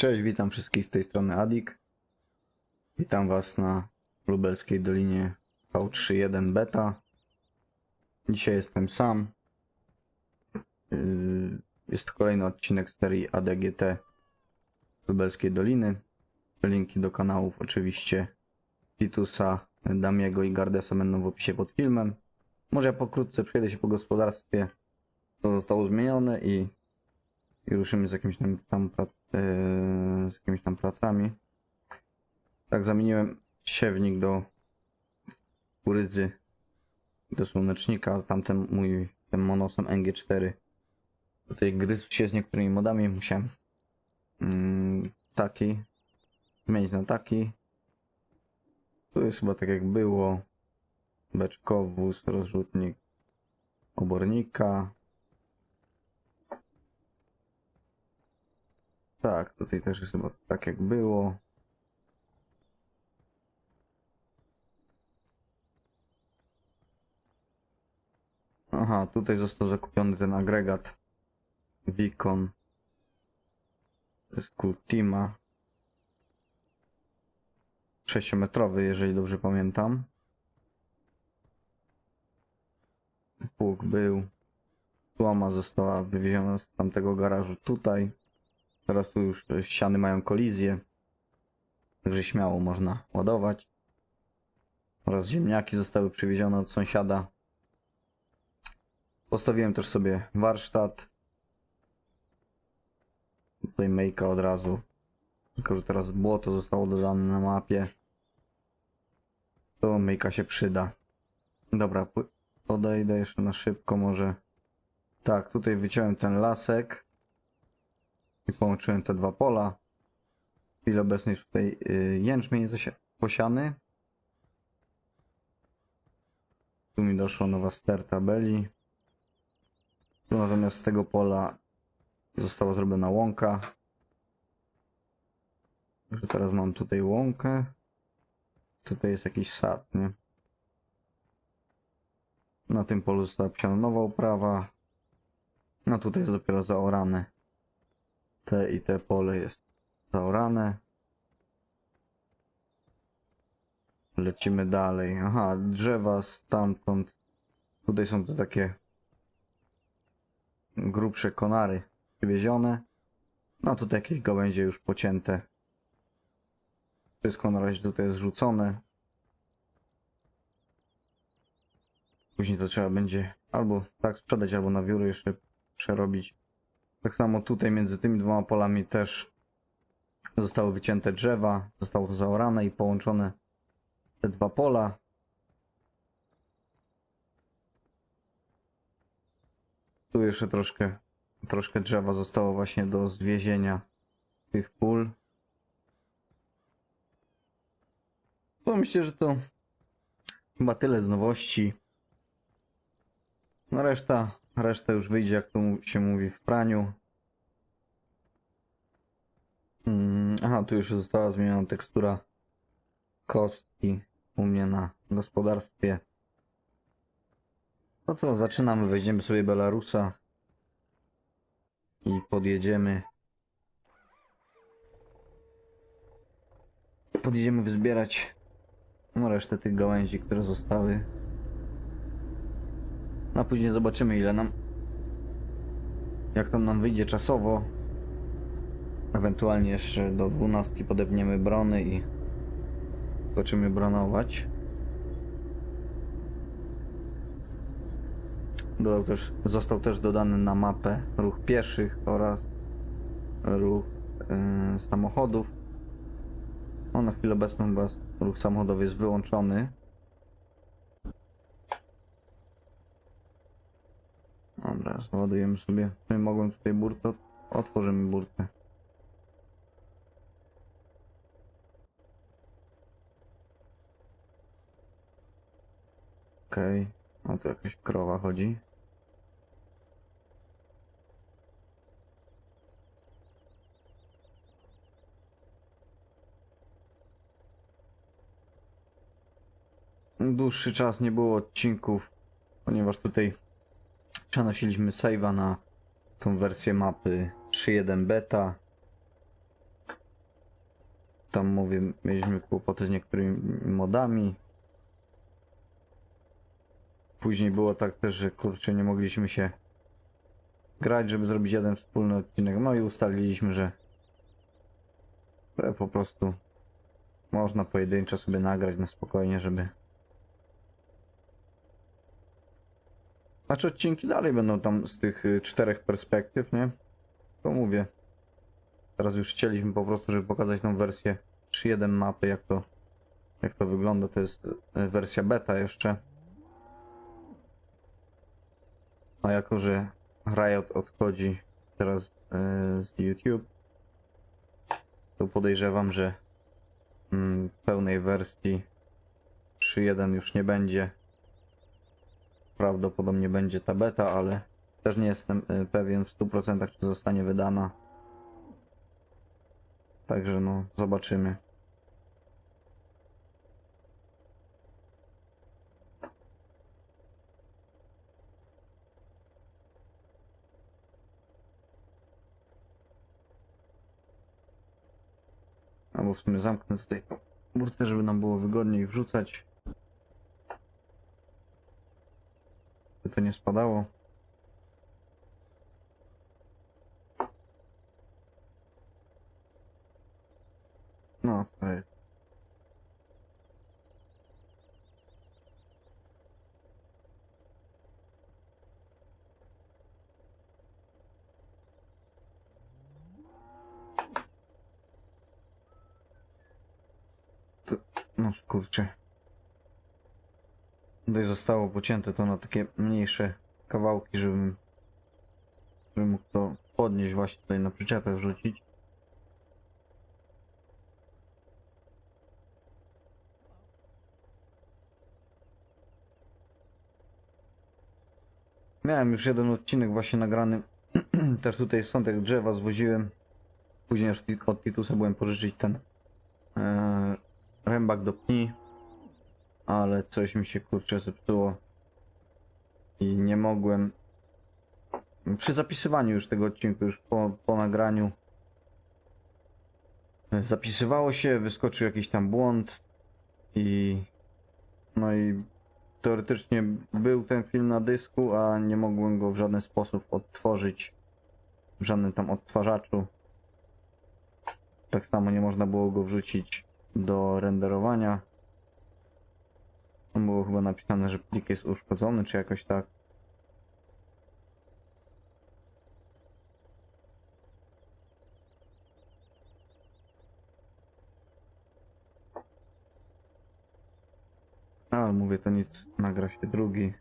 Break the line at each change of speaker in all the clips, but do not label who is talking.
Cześć, witam wszystkich z tej strony Adik. Witam Was na lubelskiej Dolinie V31 Beta. Dzisiaj jestem sam. Yy, Jest kolejny odcinek serii ADGT Lubelskiej Doliny. Linki do kanałów oczywiście Titusa, Damiego i Gardesa będą w opisie pod filmem. Może ja pokrótce przejdę się po gospodarstwie, co zostało zmienione i i ruszymy z jakimiś tam, tam prac, yy, z jakimiś tam pracami. Tak, zamieniłem siewnik do kurydzy do słonecznika. Tamten mój, ten monosom NG4 tutaj gryzł się z niektórymi modami. Musiałem mm, taki zmienić na taki. Tu jest chyba tak jak było. Beczkowóz, rozrzutnik obornika. Tak, tutaj też jest chyba tak jak było. Aha, tutaj został zakupiony ten agregat Vicon z Kultima 6-metrowy, jeżeli dobrze pamiętam. Pług był. Słoma została wywieziona z tamtego garażu tutaj. Teraz tu już ściany mają kolizję. Także śmiało można ładować. Oraz ziemniaki zostały przywiezione od sąsiada. Postawiłem też sobie warsztat. Tutaj mejka od razu. Tylko, że teraz błoto zostało dodane na mapie. To mejka się przyda. Dobra, podejdę jeszcze na szybko może. Tak, tutaj wyciąłem ten lasek i połączyłem te dwa pola. W chwili obecnej jest tutaj y, jęczmień posiany. Tu mi doszła nowa ster tabeli. Tu natomiast z tego pola została zrobiona łąka. Także teraz mam tutaj łąkę. Tutaj jest jakiś sad, nie? Na tym polu została posiana nowa uprawa. No tutaj jest dopiero zaorane te i te pole jest zaorane. Lecimy dalej. Aha, drzewa stamtąd. Tutaj są to takie grubsze konary przywiezione. No tutaj jakieś gałęzie już pocięte. Wszystko na razie tutaj jest rzucone. Później to trzeba będzie albo tak sprzedać, albo na wióry jeszcze przerobić. Tak samo tutaj między tymi dwoma polami też zostały wycięte drzewa, zostało to zaorane i połączone te dwa pola. Tu jeszcze troszkę, troszkę drzewa zostało właśnie do zwiezienia tych pól. To myślę, że to chyba tyle z nowości. No reszta, reszta już wyjdzie, jak tu się mówi, w praniu. Mm, aha, tu już została zmieniona tekstura kostki u mnie na gospodarstwie. No co, zaczynamy, weźmiemy sobie Belarusa i podjedziemy. Podjedziemy wyzbierać no, resztę tych gałęzi, które zostały. No później zobaczymy ile nam jak tam nam wyjdzie czasowo. Ewentualnie jeszcze do dwunastki podepniemy brony i skoczymy bronować. Dodał też, został też dodany na mapę ruch pieszych oraz ruch yy, samochodów. No na chwilę obecną ruch samochodowy jest wyłączony. Dobra, załadujemy sobie. My mogłem tutaj burtę. Otworzymy burtę. Okej. Okay. O, tu jakaś krowa chodzi. Dłuższy czas nie było odcinków, ponieważ tutaj przenosiliśmy save'a na tą wersję mapy 3.1 beta. Tam mówię, mieliśmy kłopoty z niektórymi modami. Później było tak też, że kurczę, nie mogliśmy się grać, żeby zrobić jeden wspólny odcinek. No i ustaliliśmy, że że po prostu można pojedynczo sobie nagrać na spokojnie, żeby. Znaczy odcinki dalej będą tam z tych y, czterech perspektyw, nie? To mówię. Teraz już chcieliśmy po prostu, żeby pokazać tą wersję 3.1 mapy, jak to, jak to wygląda. To jest y, wersja beta jeszcze. A jako, że Riot odchodzi teraz y, z YouTube, to podejrzewam, że mm, pełnej wersji 3.1 już nie będzie. Prawdopodobnie będzie ta beta, ale też nie jestem y, pewien w 100% czy zostanie wydana. Także no, zobaczymy. Albo w sumie zamknę tutaj burtę, żeby nam było wygodniej wrzucać. By to nie spadało. No, to jest. To, no kurczę. Tutaj zostało pocięte to na takie mniejsze kawałki, żebym, żebym mógł to podnieść właśnie tutaj na przyczepę wrzucić. Miałem już jeden odcinek właśnie nagrany. Też tutaj stąd drzewa zwoziłem. Później aż od Titusa byłem pożyczyć ten e, rębak do pni. Ale coś mi się kurczę zepsuło. I nie mogłem. Przy zapisywaniu już tego odcinku, już po, po nagraniu. Zapisywało się, wyskoczył jakiś tam błąd. I. No i teoretycznie był ten film na dysku, a nie mogłem go w żaden sposób odtworzyć w żadnym tam odtwarzaczu. Tak samo nie można było go wrzucić do renderowania. Tam było chyba napisane, że plik jest uszkodzony, czy jakoś tak. No, Ale mówię, to nic, nagra się drugi.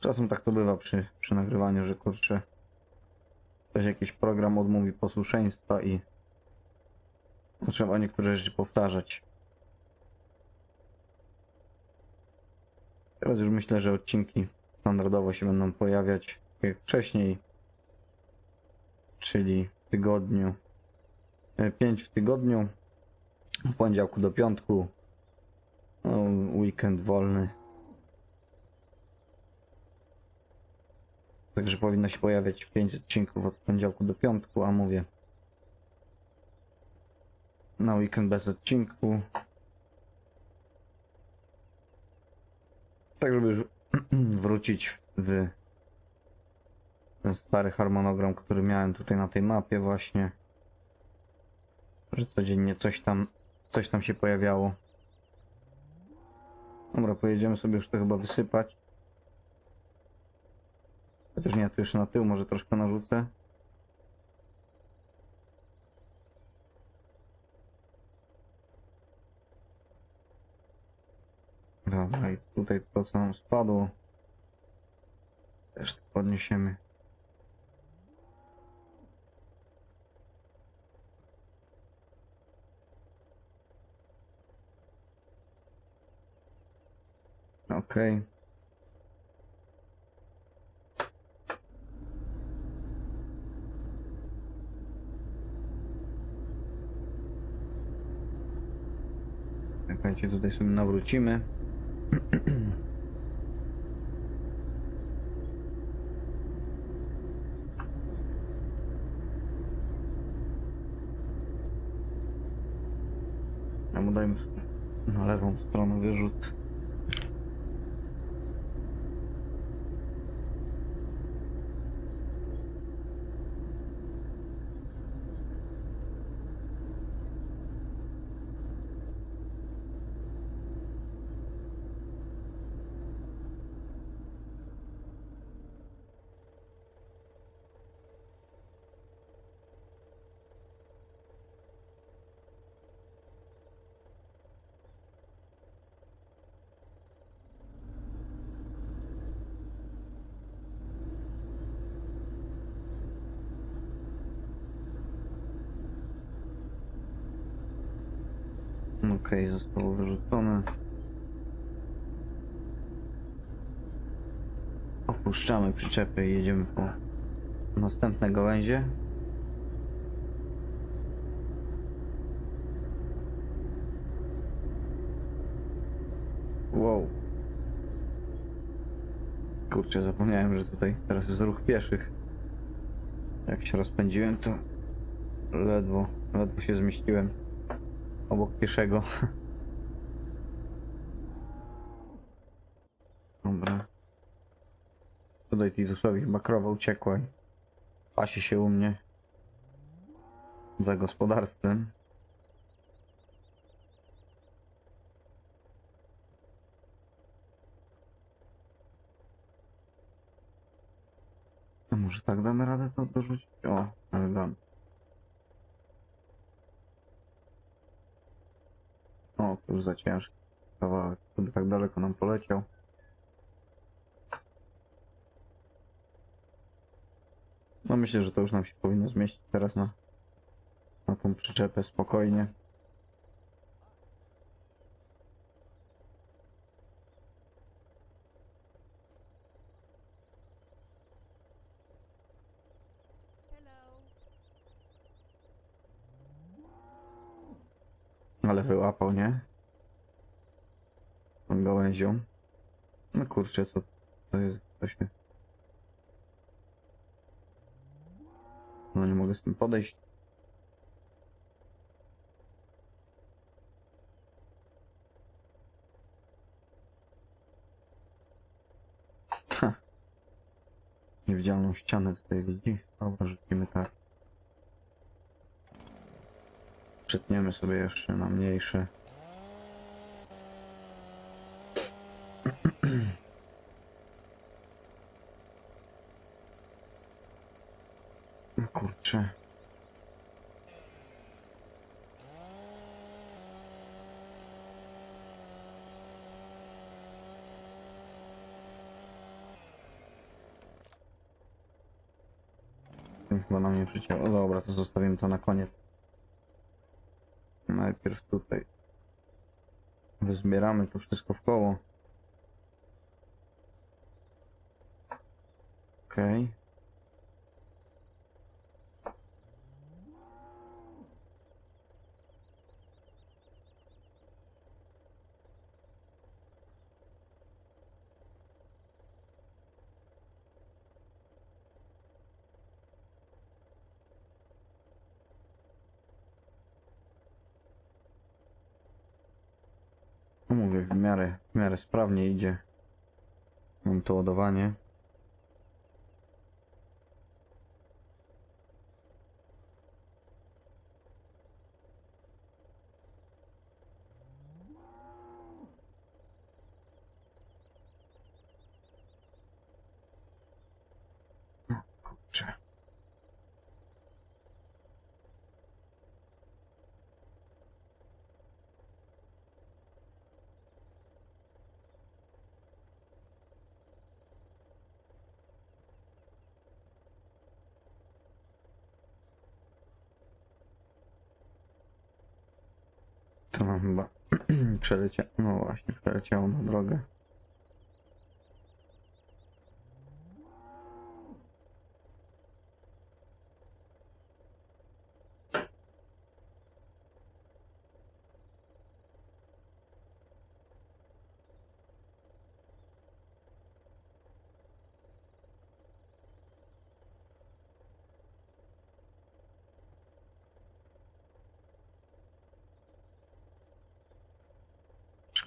Czasem tak to bywa przy, przy nagrywaniu, że kurczę, ktoś jakiś program odmówi posłuszeństwa i trzeba niektóre rzeczy powtarzać. Teraz już myślę, że odcinki standardowo się będą pojawiać jak wcześniej, czyli w tygodniu. 5 w tygodniu, od poniedziałku do piątku, no, weekend wolny. Także powinno się pojawiać 5 odcinków od poniedziałku do piątku, a mówię. Na weekend bez odcinku. Tak, żeby już wrócić w ten stary harmonogram, który miałem tutaj na tej mapie właśnie. Że codziennie coś tam, coś tam się pojawiało. Dobra, pojedziemy sobie już to chyba wysypać. Chociaż nie, tu jeszcze na tył może troszkę narzucę. Dobra, i tutaj to co nam spadło. Też to podniesiemy. Okej. Czekajcie, tutaj sobie nawrócimy. Mm-hmm. Okej, zostało wyrzucone. Opuszczamy przyczepy i jedziemy po następne gałęzie. Wow. Kurczę, zapomniałem, że tutaj teraz jest ruch pieszych. Jak się rozpędziłem, to ledwo, ledwo się zmieściłem obok pieszego. Dobra. Tutaj Titusowi chyba krowa uciekła i pasi się u mnie za gospodarstwem. A może tak damy radę to dorzucić? O, elegancko. O, to już za ciężki kawałek. Tak daleko nam poleciał. No myślę, że to już nam się powinno zmieścić teraz na, na tą przyczepę spokojnie. Ale wyłapał, nie? Tą gałęzią. No kurczę, co to jest? Się... No nie mogę z tym podejść. Ha. Niewidzialną ścianę tutaj widzi. Dobra, rzucimy tak. Przetniemy sobie jeszcze na mniejsze. No Kurczę. Chyba na mnie przycięło. Dobra, to zostawimy to na koniec. Najpierw tutaj wyzbieramy to wszystko w koło. Okej. No mówię, w miarę, w miarę sprawnie idzie. Mam to ładowanie. O, Kurczę. To nam chyba przeleciało, no właśnie, przeleciało na drogę.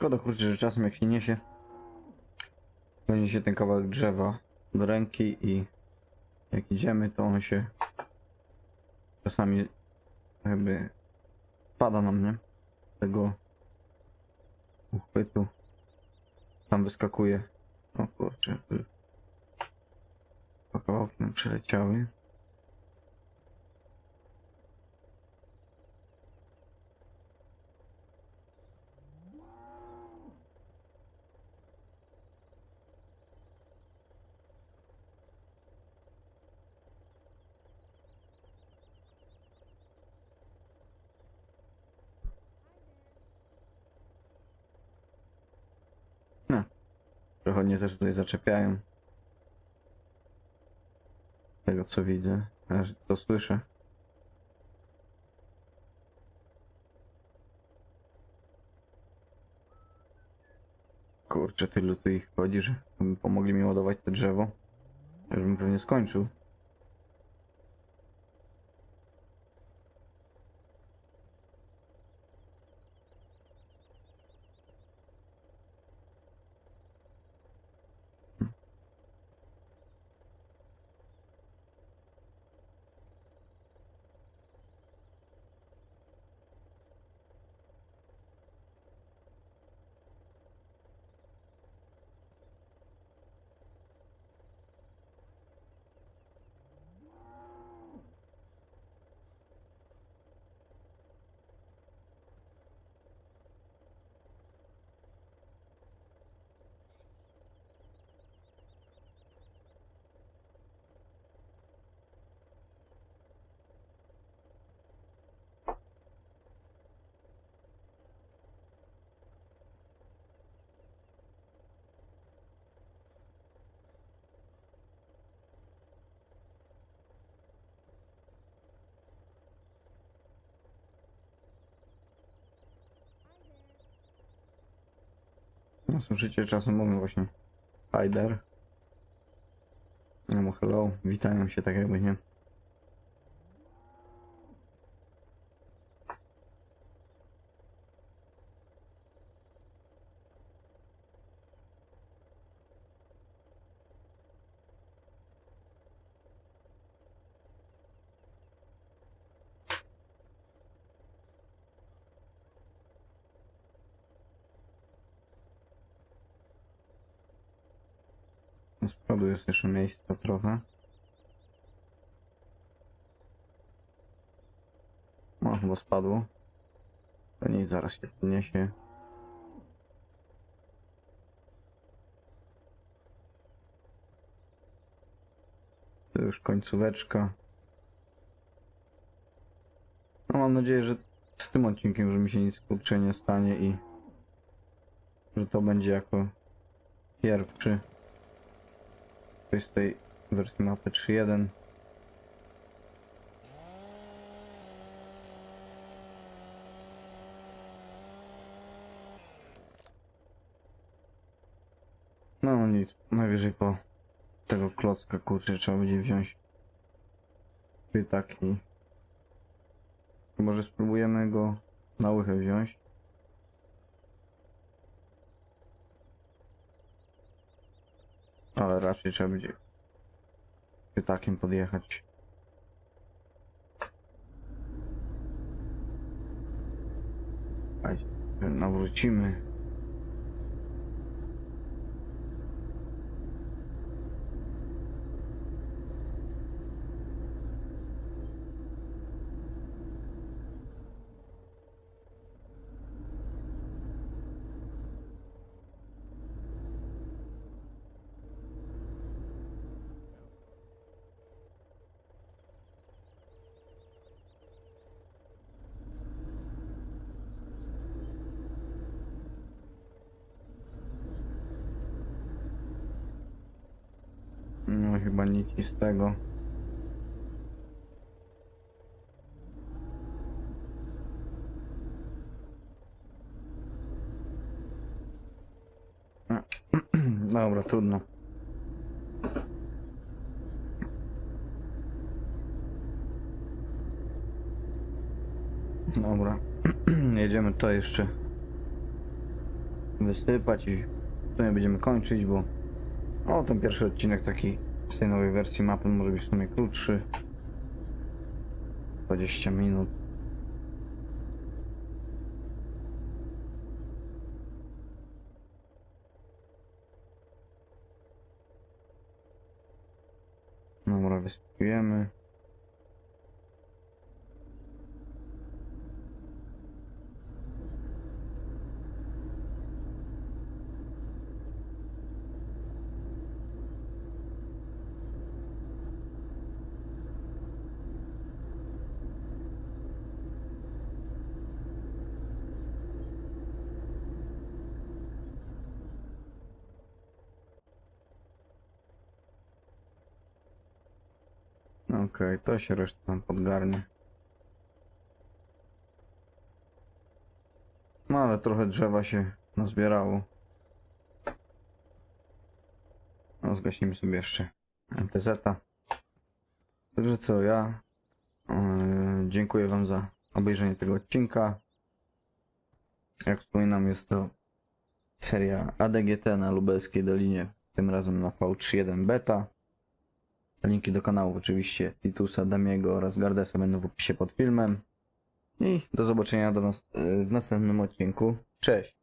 Szkoda kurczę, że czasem jak się niesie, weźmie się ten kawałek drzewa do ręki i jak idziemy, to on się czasami jakby pada na mnie tego uchwytu. Tam wyskakuje. O kurczę. kawałki nam przeleciały. Przechodnie też tutaj zaczepiają. Tego co widzę, aż to słyszę. Kurczę, tylu tu ich chodzi, że pomogli mi ładować to drzewo. Już bym pewnie skończył. No słyszycie, czasem mówię właśnie there. No hello, witają się tak jakby nie. Z przodu jest jeszcze miejsca trochę. No, chyba spadło. To nic, zaraz się podniesie. To już końcóweczka. No mam nadzieję, że z tym odcinkiem, że mi się nic kurczę nie stanie i że to będzie jako pierwszy to jest tej wersji mapy 3.1. No nic, najwyżej po tego klocka kurczę trzeba będzie wziąć pytak i może spróbujemy go na łychę wziąć. Ale raczej trzeba będzie pytakiem podjechać. Nawrócimy. No chyba nic z tego. Dobra, trudno. Dobra. Jedziemy to jeszcze wysypać i w sumie będziemy kończyć, bo o, ten pierwszy odcinek taki z tej nowej wersji mapy może być w sumie krótszy. 20 minut. Dobra, wysypujemy. Okej, to się reszta tam podgarnie. No ale trochę drzewa się nazbierało. No zgasimy sobie jeszcze MTZ. -a. Także co, ja yy, dziękuję wam za obejrzenie tego odcinka. Jak wspominam, jest to seria ADGT na Lubelskiej Dolinie, tym razem na V31 Beta. Linki do kanałów oczywiście Titusa, Damiego oraz Gardesa będą w opisie pod filmem. I do zobaczenia do nas, w następnym odcinku. Cześć!